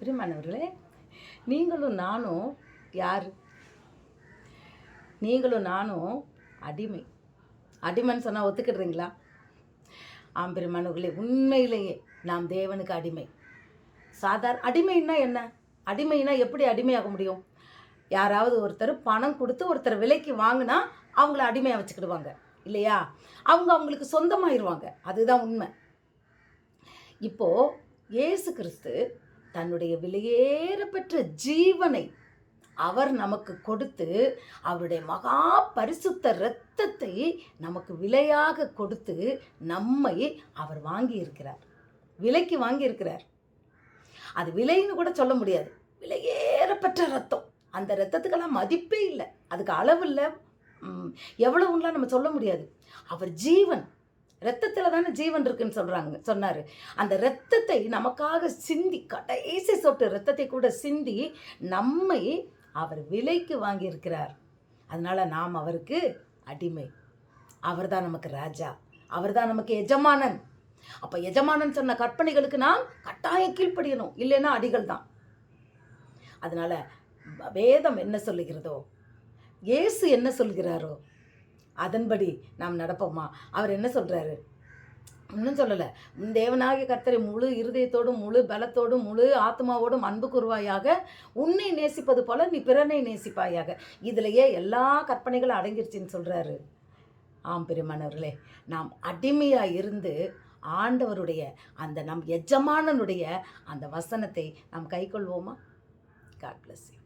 பிரிமானவர்களே நீங்களும் நானும் யார்? நீங்களும் நானும் அடிமை. அடிமைன்னு சொன்னால் ஒத்துக்கிடுறீங்களா? ஆம் பெருமானவர்களே உண்மையிலேயே நாம் தேவனுக்கு அடிமை. சாதாரண அடிமைன்னா என்ன? அடிமைனா எப்படி அடிமையாக முடியும்? யாராவது ஒருத்தர் பணம் கொடுத்து ஒருத்தர் விலைக்கு வாங்கினா அவங்கள அடிமையாக வச்சுக்கிடுவாங்க. இல்லையா? அவங்க அவங்களுக்கு சொந்தமாயிருவாங்க. அதுதான் உண்மை. இப்போது இயேசு கிறிஸ்து தன்னுடைய விலையேறப்பெற்ற ஜீவனை அவர் நமக்கு கொடுத்து அவருடைய மகா பரிசுத்த இரத்தத்தை நமக்கு விலையாக கொடுத்து நம்மை அவர் வாங்கியிருக்கிறார். விலைக்கு வாங்கியிருக்கிறார். அது விலைன்னு கூட சொல்ல முடியாது. விலையேறப்பற்ற ரத்தம் அந்த ரத்தத்துக்கெல்லாம் மதிப்பே இல்லை. அதுக்கு அளவு இல்லை. எவ்வளவுலாம் நம்ம சொல்ல முடியாது. அவர் ஜீவன். ரத்தத்தில் தானே ஜீவன் இருக்குன்னு சொல்கிறாங்க சொன்னார். அந்த ரத்தத்தை நமக்காக சிந்தி கடைசி சொட்டு ரத்தத்தை கூட சிந்தி நம்மை அவர் விலைக்கு வாங்கியிருக்கிறார். அதனால் நாம் அவருக்கு அடிமை. அவர் தான் நமக்கு ராஜா. அவர் தான் நமக்கு எஜமானன். அப்போ எஜமானன் சொன்ன கற்பனைகளுக்கு நாம் கட்டாயம் கீழ்ப்படியணும். இல்லைன்னா அடிகள் தான் அதனால் வேதம் என்ன சொல்லுகிறதோ இயேசு என்ன சொல்கிறாரோ அதன்படி நாம் நடப்போமா? அவர் என்ன சொல்கிறாரு ஒன்றும் சொல்லலை. தேவனாகிய கர்த்தரை முழு இருதயத்தோடும் முழு பலத்தோடும் முழு ஆத்மாவோடும் அன்பு கூறுவாயாக. உன்னை நேசிப்பது போல நீ பிறனை நேசிப்பாயாக. இதிலேயே எல்லா கற்பனைகளும் அடங்கிருச்சின்னு சொல்கிறாரு ஆம் பெருமானவர்களே நாம் அடிமையாக இருந்து ஆண்டவருடைய அந்த நம் எஜமானனுடைய அந்த வசனத்தை நாம் கைக்கொள்வோமா காட் பிளஸ் யூ